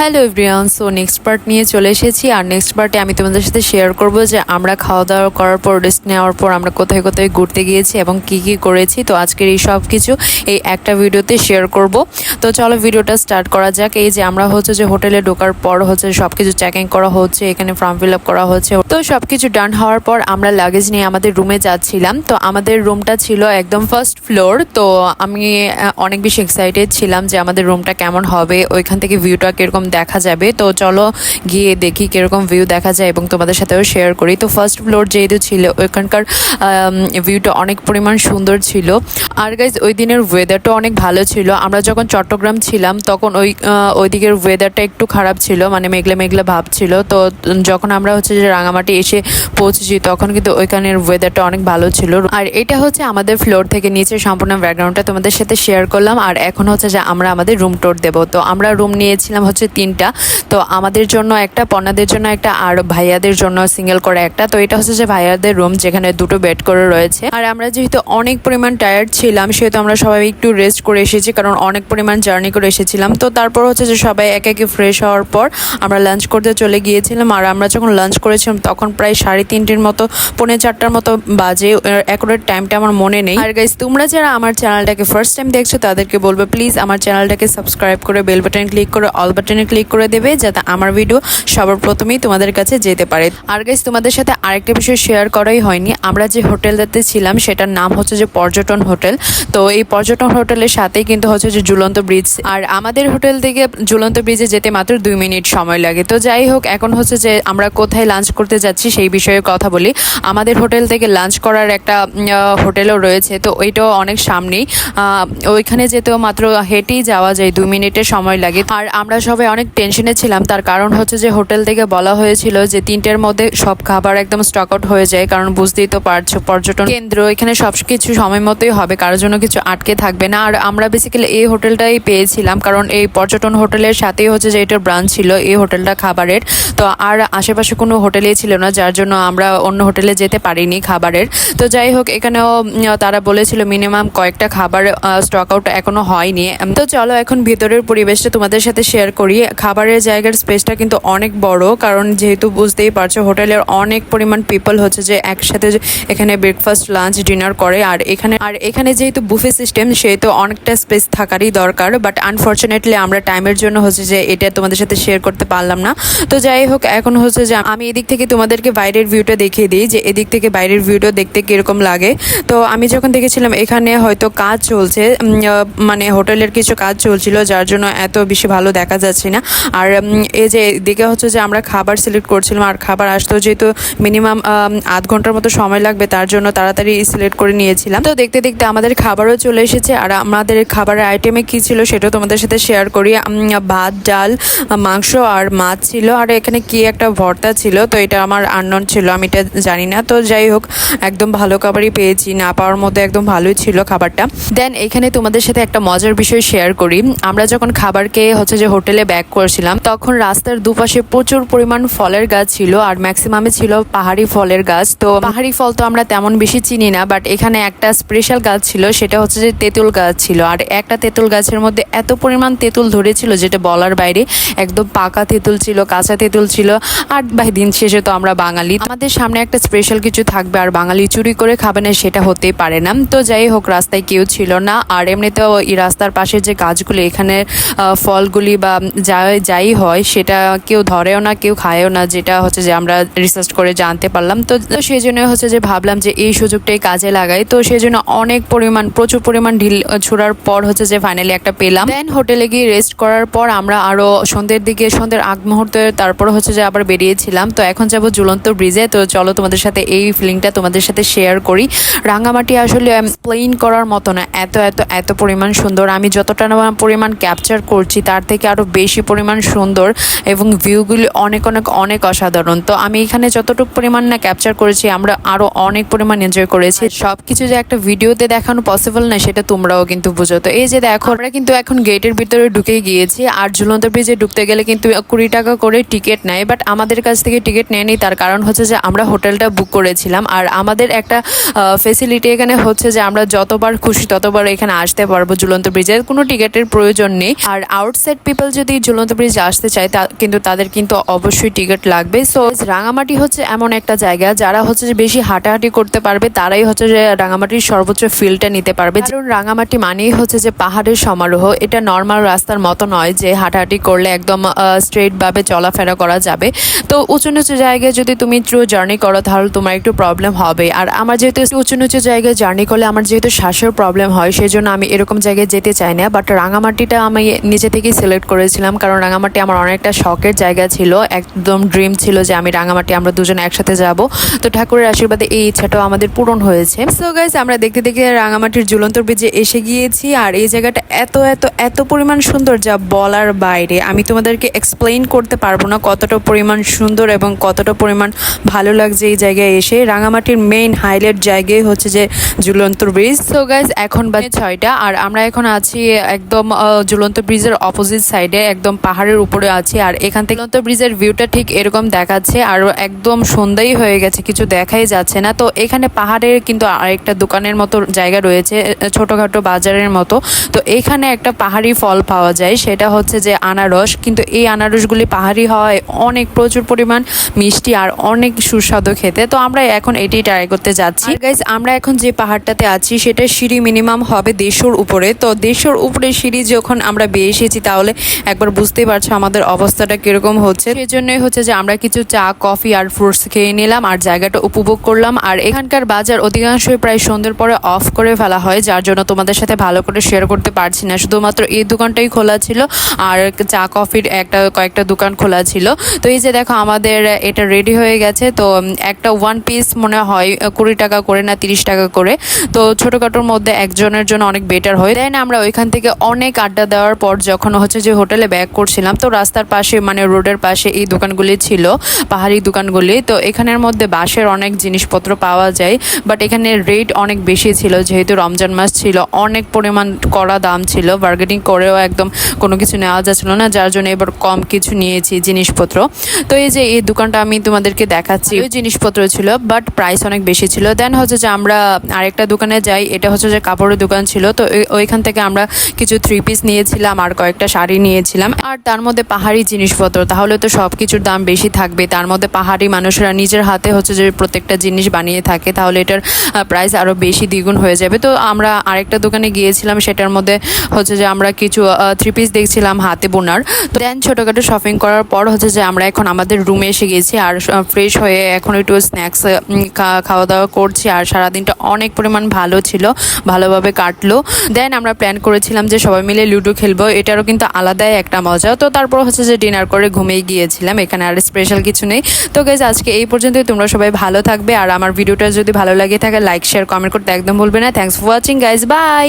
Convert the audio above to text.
Hello everyone, so next part নিয়ে চলে এসেছি। আর নেক্সট পার্টে আমি তোমাদের সাথে শেয়ার করব যে আমরা খাওয়া দাওয়া করার পর রেস্ট নেওয়ার পর আমরা কোথায় কোথায় ঘুরতে গিয়েছি এবং কি কি করেছি। তো আজকের এই সব কিছু এই একটা ভিডিওতে শেয়ার করব। তো চলো ভিডিওটা স্টার্ট করা যাক। এই যে আমরা হচ্ছে যে হোটেলে ঢোকার পর হচ্ছে সব কিছু চেকিং করা হচ্ছে, এখানে ফর্ম ফিল আপ করা হচ্ছে। তো সব কিছু ডান হওয়ার পর আমরা লাগেজ নিয়ে আমাদের রুমে যাচ্ছিলাম। তো আমাদের রুমটা ছিল একদম ফার্স্ট ফ্লোর তো আমি অনেক বেশি এক্সাইটেড ছিলাম যে আমাদের রুমটা কেমন হবে, ওইখান থেকে ভিউটা কীরকম দেখা যাবে। তো চলো গিয়ে দেখি কীরকম ভিউ দেখা যায় এবং তোমাদের সাথেও শেয়ার করি। তো ফার্স্ট ফ্লোর যেহেতু ছিল ওইখানকার ভিউটা অনেক পরিমাণ সুন্দর ছিল। আর গাইজ ওই দিনের ওয়েদারটা অনেক ভালো ছিল। আমরা যখন চট্টগ্রাম ছিলাম তখন ওই আহ, ওই দিকের ওয়েদারটা একটু খারাপ ছিল মানে মেঘলা মেঘলা ভাব ছিল। তো যখন আমরা হচ্ছে যে রাঙামাটি এসে পৌঁছেছি তখন কিন্তু ওইখানের ওয়েদারটা অনেক ভালো ছিল। আর এটা হচ্ছে আমাদের ফ্লোর থেকে নিচে সম্পূর্ণ ব্যাকগ্রাউন্ডটা তোমাদের সাথে শেয়ার করলাম। আর এখন হচ্ছে যে আমরা আমাদের রুম টোর দেবো। তো আমরা রুম নিয়েছিলাম হচ্ছে তিনটা। তো আমাদের জন্য একটা পনাদের জন্য একটা, আর ভাইয়াদের জন্য সিঙ্গেল করে একটা। তো এটা হচ্ছে যে ভাইয়াদের রুম যেখানে দুটো বেড করে রয়েছে। আর আমরা যেহেতু অনেক পরিমাণ টায়ার্ড ছিলাম, সেহেতু আমরা সবাই একটু রেস্ট করে এসেছি, কারণ অনেক পরিমাণ জার্নি করে এসেছিলাম। তো তারপর হচ্ছে যে সবাই একে একে ফ্রেশ হওয়ার পর আমরা লাঞ্চ করতে চলে গিয়েছিলাম। আর আমরা যখন লাঞ্চ করেছিলাম, তখন প্রায় সাড়ে তিনটের মতো, পৌনে চারটার মতো বাজে। অ্যাকুরেট টাইমটা আমার মনে নেই। আর গাইজ তোমরা যারা আমার চ্যানেলটাকে ফার্স্ট টাইম দেখছ, তাদেরকে বলব প্লিজ আমার চ্যানেলটাকে সাবস্ক্রাইব করে বেল বাটন ক্লিক করে অল বাটনে ক্লিক করে দেবে যাতে আমার ভিডিও সবার প্রথমেই তোমাদের কাছে যেতে পারে। আর গাইজ তোমাদের সাথে আরেকটা বিষয় শেয়ার করাই হয়নি। আমরা যে হোটেলটাতে ছিলাম, সেটার নাম হচ্ছে যে পর্যটন হোটেল তো এই পর্যটন হোটেলের সাথেই কিন্তু হচ্ছে যে ঝুলন্ত ব্রিজ আর আমাদের হোটেল থেকে ঝুলন্ত ব্রিজে যেতে মাত্র দুই মিনিট সময় লাগে। তো যাই হোক, এখন হচ্ছে যে আমরা কোথায় লাঞ্চ করতে যাচ্ছি সেই বিষয়ে কথা বলি। আমাদের হোটেল থেকে লাঞ্চ করার একটা হোটেলও রয়েছে। তো ওইটাও অনেক সামনেই। ওইখানে যেতেও মাত্র হেঁটেই যাওয়া যায়, দুই মিনিটের সময় লাগে। আর আমরা সবাই অনেক টেনশনে ছিলাম। তার কারণ হচ্ছে যে হোটেল থেকে বলা হয়েছিল যে তিনটের মধ্যে সব খাবার একদম স্টক আউট হয়ে যায়, কারণ বুঝতেই তো পারছ, পর্যটন কেন্দ্র, এখানে সব কিছু সময় মতোই হবে, কারোর জন্য কিছু আটকে থাকবে না। আর আমরা বেসিক্যালি এই হোটেলটাই পেয়েছিলাম, কারণ এই পর্যটন হোটেলের সাথেই হচ্ছে যে এটার ব্রাঞ্চ ছিল, এই হোটেলটা খাবারের। তো আর আশেপাশে কোনো হোটেলই ছিল না, যার জন্য আমরা অন্য হোটেলে যেতে পারিনি খাবারের। তো যাই হোক, এখানেও তারা বলেছিল মিনিমাম কয়েকটা খাবার স্টক আউট এখনও হয়নি। তো চলো এখন ভিতরের পরিবেশটা তোমাদের সাথে শেয়ার করি। খাবারের জায়গার স্পেসটা কিন্তু অনেক বড়, কারণ যেহেতু বুঝতেই পারছ হোটেলের অনেক পরিমাণ পিপল হচ্ছে যে একসাথে এখানে ব্রেকফাস্ট লাঞ্চ ডিনার করে, আর এখানে আর এখানে যেহেতু বুফে সিস্টেম সেহেতু অনেকটা স্পেস থাকারই দরকার বাট আনফর্চুনেটলি আমরা টাইমের জন্য হচ্ছে যে এটা তোমাদের সাথে শেয়ার করতে পারলাম না। তো যাই হোক, এখন হচ্ছে যে আমি এদিক থেকে তোমাদেরকে বাইরের ভিউটা দেখিয়ে দিই, যে এদিক থেকে বাইরের ভিউটা দেখতে কীরকম লাগে। তো আমি যখন দেখেছিলাম এখানে হয়তো কাজ চলছে মানে হোটেলের কিছু কাজ চলছিল, যার জন্য এত বেশি ভালো দেখা যাচ্ছে না। আর এই যে এদিকে হচ্ছে যে আমরা খাবার সিলেক্ট করছিলাম, আর খাবার আসতো যেহেতু মিনিমাম আধ ঘণ্টার মতো সময় লাগবে, তার জন্য তাড়াতাড়ি সিলেক্ট করে নিয়েছিলাম। তো দেখতে দেখতে আমাদের খাবারও চলে এসেছে, আর আমাদের খাবারের আইটেমে কি ছিল সেটাও তোমাদের সাথে শেয়ার করি। ভাত, ডাল, মাংস আর মাছ ছিল, আর এখানে কি একটা ভর্তা ছিল, তো এটা আমার আননোন ছিল, আমি এটা জানি না। তো যাই হোক, একদম ভালো খাবারই পেয়েছি, না পাওয়ার মধ্যে একদম ভালোই ছিল খাবারটা। দেন এখানে তোমাদের সাথে একটা মজার বিষয় শেয়ার করি। আমরা যখন খাবার খেয়ে হচ্ছে যে হোটেলে ব্যাক করছিলাম, তখন রাস্তার দুপাশে প্রচুর পরিমাণ ফলের গাছ ছিল আর ম্যাক্সিমামে ছিল পাহাড়ি ফলের গাছ। তো পাহাড়ি ফল তো আমরা তেমন বেশি চিনি না বাট এখানে একটা স্পেশাল গাছ ছিল, সেটা হচ্ছে যে তেঁতুল গাছ ছিল। আর একটা তেঁতুল গাছের মধ্যে এত পরিমাণ তেঁতুল ধরেছিল যেটা বলার বাইরে একদম পাকা তেঁতুল ছিল, কাঁচা তেঁতুল ছিল, আর ভাই দিন শেষে তো আমরা বাঙালি। আমাদের সামনে একটা স্পেশাল কিছু থাকবে, আর বাঙালি চুরি করে খাবে না সেটা হতেই পারে না। তো যাই হোক, রাস্তায় কেউ ছিল না, আর এমনিতেও এই রাস্তার পাশে যে গাছগুলি, এখানে ফলগুলি বা যা- যাই হয়, সেটা কেউ ধরেও না, কেউ খায়ও না, যেটা হচ্ছে যে আমরা রিসার্চ করে জানতে পারলাম। তো সেই জন্য হচ্ছে যে ভাবলাম যে এই সুযোগটাই কাজে লাগাই। তো সেই জন্য অনেক পরিমাণ, প্রচুর পরিমাণ ঢিল ছোড়ার পর হচ্ছে যে ফাইনালি একটা পেলাম। দেন হোটেলে গিয়ে রেস্ট করার পর আমরা আরও সন্ধ্যের দিকে, সন্ধ্যের আগ মুহূর্তে তারপর হচ্ছে যে আবার বেরিয়েছিলাম। তো এখন যাব ঝুলন্ত ব্রিজে তো চলো তোমাদের সাথে এই ফিলিংটা তোমাদের সাথে শেয়ার করি। রাঙামাটি আসলে প্লেন করার মতো না। এত এত এত পরিমাণ সুন্দর। আমি যতটা পরিমাণ ক্যাপচার করছি, তার থেকে আরও বেশি পরিমাণ সুন্দর এবং ভিউগুলি অনেক অনেক অনেক অসাধারণ। তো আমি এখানে যতটুকু পরিমাণ না ক্যাপচার করেছি, আমরা আরও অনেক পরিমাণ এনজয় করেছি। সব কিছু যে একটা ভিডিওতে দেখানো পসিবল না, সেটা তোমরাও কিন্তু বুঝো। তো এই যে দেখো, আমরা কিন্তু এখন গেটের ভিতরে ঢুকে গিয়েছি, আর ঝুলন্ত ব্রিজে ঢুকতে গেলে কিন্তু কুড়ি টাকা করে টিকিট নেয়। বাট আমাদের কাছ থেকে টিকিট নেয়নি, তার কারণ হচ্ছে যে আমরা হোটেলটা বুক করেছিলাম। আর আমাদের একটা ফেসিলিটি এখানে হচ্ছে যে আমরা যতবার খুশি ততবার এখানে আসতে পারব ঝুলন্ত ব্রিজের কোনো টিকিটের প্রয়োজন নেই। আর আউটসাইড পিপল যদি ঝুলন্ত ব্রিজ আসতে চায় তা কিন্তু তাদের কিন্তু অবশ্যই টিকিট লাগবে। সো রাঙামাটি হচ্ছে এমন একটা জায়গা, যারা হচ্ছে যে বেশি হাঁটাহাঁটি করতে পারবে, তারাই হচ্ছে যে রাঙামাটির সর্বোচ্চ ফিলটা নিতে পারবে। কারণ রাঙামাটি মানেই হচ্ছে যে পাহাড়ের সমারোহ। এটা নর্মাল রাস্তার মতো নয় যে হাঁটাহাঁটি করলে একদম স্ট্রেটভাবে চলাফেরা করা যাবে। তো উঁচু নিচু জায়গায় যদি তুমি ট্রু জার্নি করো, তাহলে তোমার একটু প্রবলেম হবে আর আমার যেহেতু উঁচু নিচু জায়গায় জার্নি করলে আমার যেহেতু শ্বাসের প্রবলেম হয় সেই জন্য আমি এরকম জায়গায় যেতে চাই না। বাট রাঙামাটিটা আমি নিজে থেকেই সিলেক্ট করেছিলাম। কারণ রাঙামাটি আমার অনেকটা শখের জায়গা ছিল। একদম ড্রিম ছিল যে আমি রাঙামাটি আমরা দুজনে একসাথে যাব। তো ঠাকুরের আশীর্বাদে এই ইচ্ছাটাও আমাদের পূরণ হয়েছে। সো গাইস আমরা দেখতে দেখতে রাঙামাটির ঝুলন্ত ব্রিজে এসে গিয়েছি, আর এই জায়গাটা এত এত এত পরিমাণ সুন্দর যা বলার বাইরে। আমি তোমাদেরকে এক্সপ্লেইন করতে পারব না কতটা পরিমাণ সুন্দর এবং কতটা পরিমাণ ভালো লাগছে এই জায়গায় এসে। রাঙামাটির মেইন হাইলাইট জায়গায় হচ্ছে যে ঝুলন্ত ব্রিজ সো গাইজ এখন বাজে ছয়টা, আর আমরা এখন আছি একদম ঝুলন্ত ব্রিজের অপোজিট সাইডে একদম পাহাড়ের উপরে আছি আর এখান থেকে তো ব্রিজের ভিউটা ঠিক এরকম দেখাচ্ছে আর একদম সন্ধ্যাই হয়ে গেছে, কিছু দেখাই যাচ্ছে না। তো এখানে পাহাড়ের কিন্তু আরেকটা দোকানের মতো জায়গা রয়েছে ছোটোখাটো বাজারের মতো। তো এখানে একটা পাহাড়ি ফল পাওয়া যায়, সেটা হচ্ছে যে আনারস। কিন্তু এই আনারসগুলি পাহাড়ি হওয়ায় অনেক প্রচুর পরিমাণ মিষ্টি আর অনেক সুস্বাদু খেতে। তো আমরা এখন এটি ট্রাই করতে যাচ্ছি। গাইজ আমরা এখন যে পাহাড়টাতে আছি, সেটা সিঁড়ি মিনিমাম হবে দেড়শোর উপরে। তো দেড়শোর উপরে সিঁড়ি যখন আমরা বেয়ে এসেছি, তাহলে একবার বুঝতেই পারছ আমাদের অবস্থাটা কীরকম হচ্ছে। সেই জন্যই হচ্ছে যে আমরা কিছু চা, কফি আর ফ্রুটস খেয়ে নিলাম আর জায়গাটা উপভোগ করলাম। আর এখানকার বাজার অধিকাংশই প্রায় সন্ধ্যের পরে অফ করে ফেলা হয়, যার জন্য তোমাদের সাথে ভালো করে শেয়ার করতে পারছি না। শুধুমাত্র এই দোকানটাই খোলা ছিল আর চা, কফির একটা, কয়েকটা দোকান খোলা ছিল। তো এই যে দেখো আমাদের এটা রেডি হয়ে গেছে। তো একটা ওয়ান পিস মনে হয় কুড়ি টাকা করে না তিরিশ টাকা করে। তো ছোটোখাটোর মধ্যে একজনের জন্য অনেক বেটার হয়। দেন আমরা ওইখান থেকে অনেক আড্ডা দেওয়ার পর যখন হচ্ছে যে হোটেলে ব্যাক করছিলাম। তো রাস্তার পাশে মানে রোডের পাশে এই দোকানগুলি ছিল, পাহাড়ি দোকানগুলি। তো এখানের মধ্যে বাঁশের অনেক জিনিসপত্র পাওয়া যায় বাট এখানে রেট অনেক বেশি ছিল। যেহেতু রমজান মাস ছিল, অনেক পরিমাণ কড়া দাম ছিল। বার্গেনিং করেও একদম কোনো কিছু নেওয়া যাচ্ছিল না, যার জন্য এবার কম কিছু নিয়েছি জিনিসপত্র। তো এই যে এই দোকানটা আমি তোমাদেরকে দেখাচ্ছি, ওই জিনিসপত্র ছিল বাট প্রাইস অনেক বেশি ছিল। দেন হচ্ছে যে আমরা আরেকটা দোকানে যাই, এটা হচ্ছে যে কাপড়ের দোকান ছিল। তো ওইখান থেকে আমরা কিছু থ্রি পিস নিয়েছিলাম, আর কয়েকটা শাড়ি নিয়েছিলাম। আর তার মধ্যে পাহাড়ি জিনিসপত্র। তাহলে তো সব কিছুর দাম বেশি থাকবে। তার মধ্যে পাহাড়ি মানুষরা নিজের হাতে হচ্ছে যে প্রত্যেকটা জিনিস বানিয়ে থাকে, তাহলে এটার প্রাইস আরও বেশি দ্বিগুণ হয়ে যাবে। তো আমরা আরেকটা দোকানে গিয়েছিলাম, সেটার মধ্যে হচ্ছে যে আমরা কিছু থ্রি পিস দেখছিলাম হাতে বোনার। তো দেন ছোটোখাটো শপিং করার পর হচ্ছে যে আমরা এখন আমাদের রুমে এসে গেছি আর ফ্রেশ হয়ে এখন একটু স্ন্যাক্স খাওয়া দাওয়া করছি আর সারাদিনটা অনেক পরিমাণ ভালো ছিল, ভালোভাবে কাটলো। দেন আমরা প্ল্যান করেছিলাম যে সবাই মিলে লুডো খেলব। এটারও কিন্তু আলাদাই একটা মজা তো তারপর হচ্ছে যে ডিনার করে ঘুমিয়ে গিয়েছিলাম, এখানে আর স্পেশাল কিছু নেই। তো গাইজ আজকে এই পর্যন্তই। তোমরা সবাই ভালো থাকবে। আর আমার ভিডিওটা যদি ভালো লাগে থাকে লাইক শেয়ার কমেন্ট করতে একদম ভুলবে না। Thanks for watching guys bye